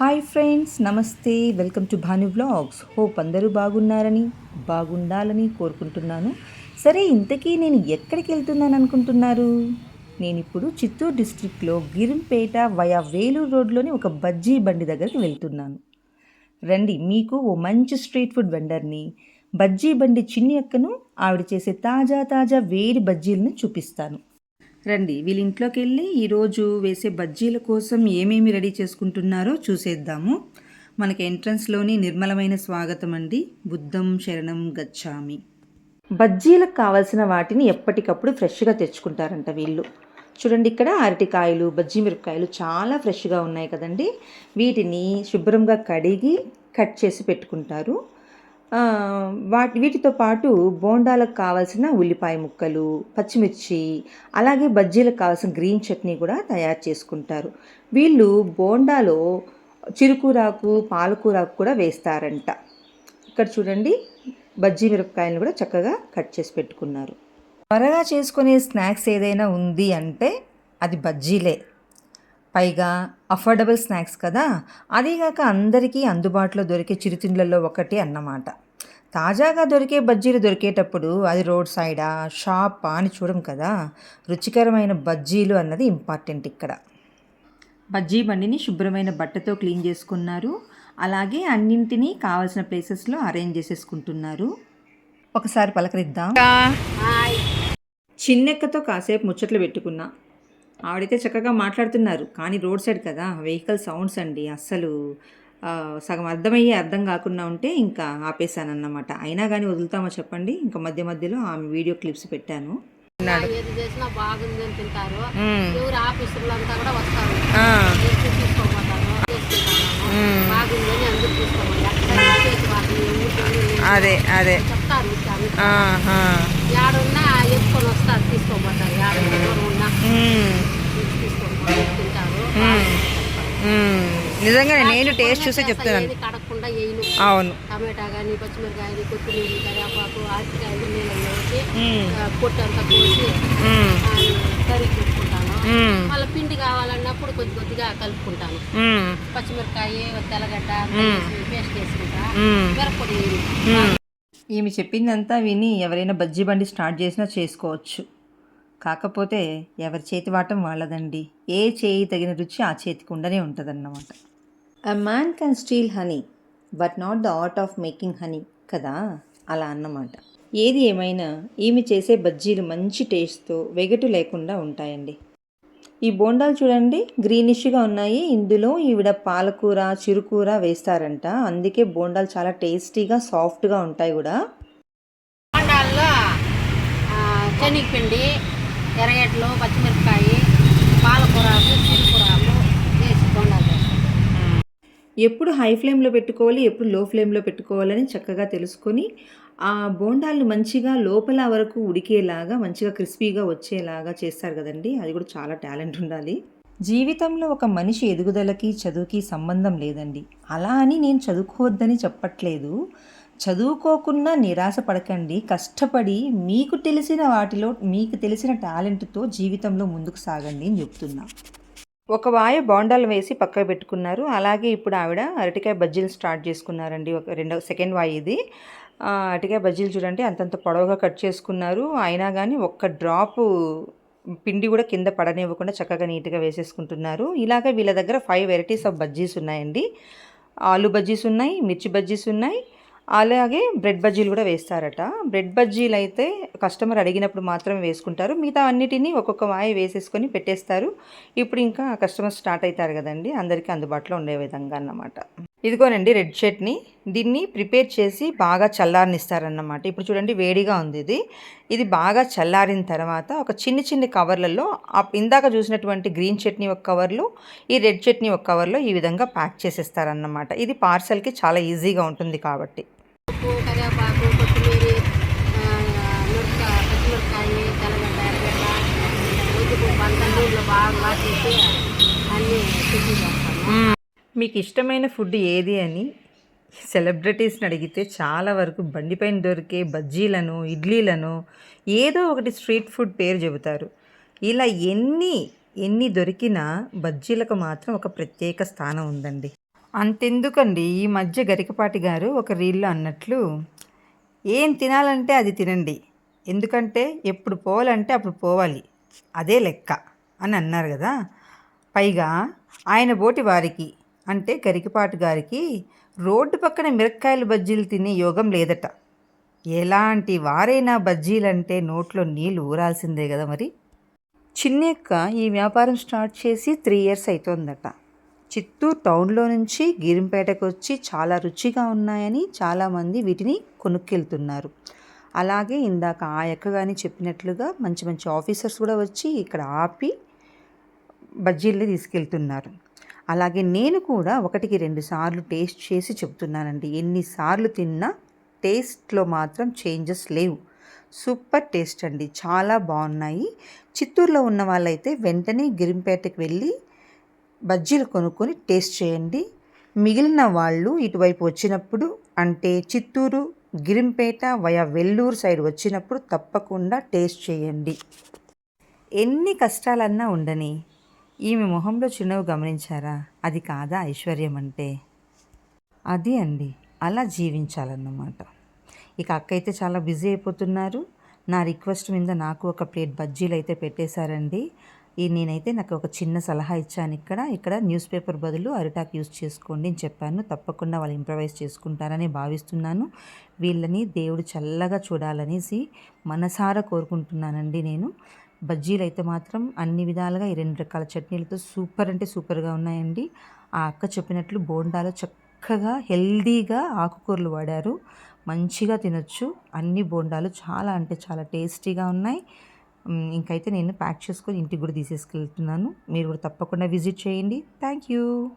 Hi friends నమస్తే. Welcome to Bhanu vlogs. Hope అందరూ బాగున్నారని బాగుండాలని కోరుకుంటున్నాను. సరే ఇంతకీ నేను ఎక్కడికి వెళ్తున్నాను అనుకుంటున్నారు? నేను ఇప్పుడు చిత్తూరు డిస్ట్రిక్ట్లో గిరింపేట వయా వేలూరు రోడ్లోని ఒక బజ్జీ బండి దగ్గరికి వెళ్తున్నాను. రండి మీకు ఓ మంచి స్ట్రీట్ ఫుడ్ వెండర్ని బజ్జీ బండి చిన్ని అక్కను ఆవిడ చేసే తాజా తాజా వేడి బజ్జీలను చూపిస్తాను. రండి వీళ్ళ ఇంట్లోకి వెళ్ళి ఈరోజు వేసే బజ్జీల కోసం ఏమేమి రెడీ చేసుకుంటున్నారో చూసేద్దాము. మనకి ఎంట్రన్స్లోని నిర్మలమైన స్వాగతం అండి. బుద్ధం శరణం గచ్చామి. బజ్జీలకు కావాల్సిన వాటిని ఎప్పటికప్పుడు ఫ్రెష్గా తెచ్చుకుంటారంట వీళ్ళు. చూడండి ఇక్కడ అరటికాయలు బజ్జీ మిరపకాయలు చాలా ఫ్రెష్గా ఉన్నాయి కదండి. వీటిని శుభ్రంగా కడిగి కట్ చేసి పెట్టుకుంటారు. వాటి వీటితో పాటు బోండాలకు కావాల్సిన ఉల్లిపాయ ముక్కలు పచ్చిమిర్చి అలాగే బజ్జీలకు కావాల్సిన గ్రీన్ చట్నీ కూడా తయారు చేసుకుంటారు. వీళ్ళు బోండాలో చిరుకూరాకు పాలకూరాకు కూడా వేస్తారంట. ఇక్కడ చూడండి బజ్జీ మిరపకాయలను కూడా చక్కగా కట్ చేసి పెట్టుకున్నారు. త్వరగా చేసుకునే స్నాక్స్ ఏదైనా ఉంది అంటే అది బజ్జీలే. పైగా అఫోర్డబుల్ స్నాక్స్ కదా అదీగాక అందరికీ అందుబాటులో దొరికే చిరుతిండ్లలో ఒకటి అన్నమాట. తాజాగా దొరికే బజ్జీలు దొరికేటప్పుడు అది రోడ్ సైడా షాపా అని చూడం కదా? రుచికరమైన బజ్జీలు అన్నది ఇంపార్టెంట్ ఇక్కడ. బజ్జీ బండిని శుభ్రమైన బట్టతో క్లీన్ చేసుకున్నారు. అలాగే అన్నింటినీ కావాల్సిన ప్లేసెస్లో అరేంజ్ చేసేసుకుంటున్నారు. ఒకసారి పలకరిద్దాం. చిన్నెక్కతో కాసేపు ముచ్చట్లు పెట్టుకున్నా. ఆవిడైతే చక్కగా మాట్లాడుతున్నారు. కానీ రోడ్ సైడ్ కదా వెహికల్ సౌండ్స్ అండి అస్సలు. సగం అర్థమయ్యే అర్థం కాకుండా ఉంటే ఇంకా ఆపేశాను అన్నమాట అయినా కానీ వదులుతామో చెప్పండి? ఇంకా మధ్య మధ్యలో ఆమె వీడియో క్లిప్స్ పెట్టాను. ఏది చేసినా బాగుంది అని తింటారు ఎవరు ఆఫీసర్లు అంతా కూడా వస్తారు. బాగుంది అని అందరూ అదే అదే. చెప్తారు ఎత్తుకొని వస్తారు యాడున్న దూరం ఉన్నా తెచ్చి తీసుకోపోతారు తింటారు నిజంగానే నేను టేస్ట్ చూసే చెప్తున్నాను. ఏది కడగకుండా వేయను అవును. టమాటా కానీ పచ్చిమిరకాయలు కొత్తిమీర కరివేపాకు కోసి కర్రీ మళ్ళీ పిండి కావాలన్నప్పుడు కొద్ది కొద్దిగా కలుపుకుంటాను. పచ్చిమిరకాయ తెల్లగడ్డ పేస్ట్ వేసుకుంటా మిరప్పొడి వేయను. ఈమె చెప్పిందంతా విని ఎవరైనా బజ్జీ బండి స్టార్ట్ చేసినా చేసుకోవచ్చు. కాకపోతే ఎవరి చేతి వాటం వాళ్ళదండి. ఏ చేయి తగిన రుచి ఆ చేతికి ఉండనే ఉంటుందన్నమాట. A man can steal honey but not the art of making honey కదా? అలా అన్నమాట. ఏది ఏమైనా ఈమె చేసే బజ్జీలు మంచి టేస్ట్తో వెగటు లేకుండా ఉంటాయండి. ఈ బోండాలు చూడండి గ్రీనిష్గా ఉన్నాయి. ఇందులో ఈవిడ పాలకూర చిరుకూర వేస్తారంట. అందుకే బోండాలు చాలా టేస్టీగా సాఫ్ట్గా ఉంటాయి కూడా. బోండాల్లో శనగపిండి ఎర్రగడ్డలు పచ్చిమిరపకాయ పాలకూర చిరుకూర ఎప్పుడు హై ఫ్లేమ్లో పెట్టుకోవాలి ఎప్పుడు లో ఫ్లేమ్లో పెట్టుకోవాలని చక్కగా తెలుసుకొని ఆ బోండాలను మంచిగా లోపల వరకు ఉడికేలాగా మంచిగా క్రిస్పీగా వచ్చేలాగా చేస్తారు కదండి. అది కూడా చాలా టాలెంట్ ఉండాలి. జీవితంలో ఒక మనిషి ఎదుగుదలకి చదువుకి సంబంధం లేదండి. అలా అని నేను చదువుకోవద్దని చెప్పట్లేదు. చదువుకోకుండా నిరాశ పడకండి. కష్టపడి మీకు తెలిసిన వాటిలో మీకు తెలిసిన టాలెంట్తో జీవితంలో ముందుకు సాగండి అని చెప్తున్నా. ఒక వాయ బోండాలు వేసి పక్కకు పెట్టుకున్నారు. అలాగే ఇప్పుడు ఆవిడ అరటికాయ బజ్జీలు స్టార్ట్ చేసుకున్నారండి. ఒక రెండో సెకండ్ వాయి ఇది. అరటికాయ బజ్జీలు చూడండి అంతంత పొడవుగా కట్ చేసుకున్నారు. అయినా కానీ ఒక్క డ్రాపు పిండి కూడా కింద పడనివ్వకుండా చక్కగా నీట్గా వేసేసుకుంటున్నారు. ఇలాగ వీళ్ళ దగ్గర ఫైవ్ వెరైటీస్ ఆఫ్ బజ్జీస్ ఉన్నాయండి. ఆలు బజ్జీస్ ఉన్నాయి మిర్చి బజ్జీస్ ఉన్నాయి. అలాగే బ్రెడ్ బజ్జీలు కూడా వేస్తారట. బ్రెడ్ బజ్జీలు అయితే కస్టమర్ అడిగినప్పుడు మాత్రమే వేసుకుంటారు. మిగతా అన్నిటినీ ఒక్కొక్క వాయి వేసేసుకొని పెట్టేస్తారు. ఇప్పుడు ఇంకా కస్టమర్ స్టార్ట్ అవుతారు కదండి అందరికీ అందుబాటులో ఉండే విధంగా అన్నమాట. ఇదిగోనండి రెడ్ చట్నీ. దీన్ని ప్రిపేర్ చేసి బాగా చల్లారనిస్తారన్నమాట. ఇప్పుడు చూడండి వేడిగా ఉంది ఇది. ఇది బాగా చల్లారిన తర్వాత ఒక చిన్ని చిన్ని కవర్లలో ఇందాక చూసినటువంటి గ్రీన్ చట్నీ ఒక కవర్లో ఈ రెడ్ చట్నీ ఒక కవర్లో ఈ విధంగా ప్యాక్ చేసేస్తారన్నమాట. ఇది పార్సల్కి చాలా ఈజీగా ఉంటుంది కాబట్టి. ఉప్పు కరివేపాకు కొత్తిమీర ఆ, మిరపకాయ పచ్చిమిరపకాయ తెల్లగడ్డ ఎర్రగడ్డ ఉద్దిపప్పు అంతా నీళ్ళు బాగా వాటేసి అన్నీ శుద్ధి చేస్తాను మీకు ఇష్టమైన ఫుడ్ ఏది అని సెలబ్రిటీస్ని అడిగితే చాలా వరకు బండిపైన దొరికే బజ్జీలను ఇడ్లీలను ఏదో ఒకటి స్ట్రీట్ ఫుడ్ పేరు చెబుతారు. ఇలా ఎన్ని ఎన్ని దొరికినా బజ్జీలకు మాత్రం ఒక ప్రత్యేక స్థానం ఉందండి. అంతెందుకండి? ఈ మధ్య గరికపాటి గారు ఒక రీల్లో అన్నట్లు ఏం తినాలంటే అది తినండి. ఎందుకంటే ఎప్పుడు పోవాలంటే అప్పుడు పోవాలి. అదే లెక్క అని అన్నారు కదా. పైగా ఆయన బోటి వారికి అంటే గరికపాటి గారికి రోడ్డు పక్కన మిరక్కాయలు బజ్జీలు తినే యోగం లేదట. ఎలాంటి వారైనా బజ్జీలంటే నోట్లో నీళ్ళు ఊరాల్సిందే కదా మరి. చిన్నక్క ఈ వ్యాపారం స్టార్ట్ చేసి త్రీ ఇయర్స్ అవుతోందట చిత్తూరు టౌన్లో నుంచి గిరింపేటకు వచ్చి చాలా రుచిగా ఉన్నాయని చాలామంది వీటిని కొనుక్కెళ్తున్నారు. అలాగే ఇందాక ఆ ఎక్క కానీ చెప్పినట్లుగా మంచి మంచి ఆఫీసర్స్ కూడా వచ్చి ఇక్కడ ఆపి బజ్జీల్ని తీసుకెళ్తున్నారు. అలాగే నేను కూడా ఒకటికి రెండు సార్లు టేస్ట్ చేసి చెప్తున్నానండి ఎన్నిసార్లు తిన్నా టేస్ట్లో మాత్రం చేంజెస్ లేవు. సూపర్ టేస్ట్ అండి. చాలా బాగున్నాయి. చిత్తూరులో ఉన్న వాళ్ళైతే వెంటనే గిరింపేటకి వెళ్ళి బజ్జీలు కొనుక్కొని టేస్ట్ చేయండి. మిగిలిన వాళ్ళు ఇటువైపు వచ్చినప్పుడు అంటే చిత్తూరు గిరింపేట వయా వెల్లూరు సైడ్ వచ్చినప్పుడు తప్పకుండా టేస్ట్ చేయండి. ఎన్ని కష్టాలన్నా ఉండని ఈమె మొహంలో చిరునవ్వు గమనించారా? అది కాదా ఐశ్వర్యం అంటే? అది అండి. అలా జీవించాలన్నమాట. ఇక అక్క అయితే చాలా బిజీ అయిపోతున్నారు. నా రిక్వెస్ట్ మీద నాకు ఒక ప్లేట్ బజ్జీలు అయితే పెట్టేశారండి. ఈ నేనైతే నాకు ఒక చిన్న సలహా ఇచ్చాను ఇక్కడ. ఇక్కడ న్యూస్ పేపర్ బదులు అరిటాక్ యూస్ చేసుకోండి అని చెప్పాను. తప్పకుండా వాళ్ళు ఇంప్రవైజ్ చేసుకుంటారని భావిస్తున్నాను. వీళ్ళని దేవుడు చల్లగా చూడాలనేసి మనసారా కోరుకుంటున్నానండి నేను. బజ్జీలు అయితే మాత్రం అన్ని విధాలుగా ఈ రెండు రకాల చట్నీలతో సూపర్ అంటే సూపర్గా ఉన్నాయండి. ఆ అక్క చెప్పినట్లు బోండాలో చక్కగా హెల్దీగా ఆకుకూరలు వాడారు. మంచిగా తినొచ్చు. అన్ని బోండాలు చాలా అంటే చాలా టేస్టీగా ఉన్నాయి. ఇంకైతే నేను ప్యాక్ చేసుకొని ఇంటికి కూడా తీసేసుకెళ్తున్నాను. మీరు కూడా తప్పకుండా విజిట్ చేయండి. Thank you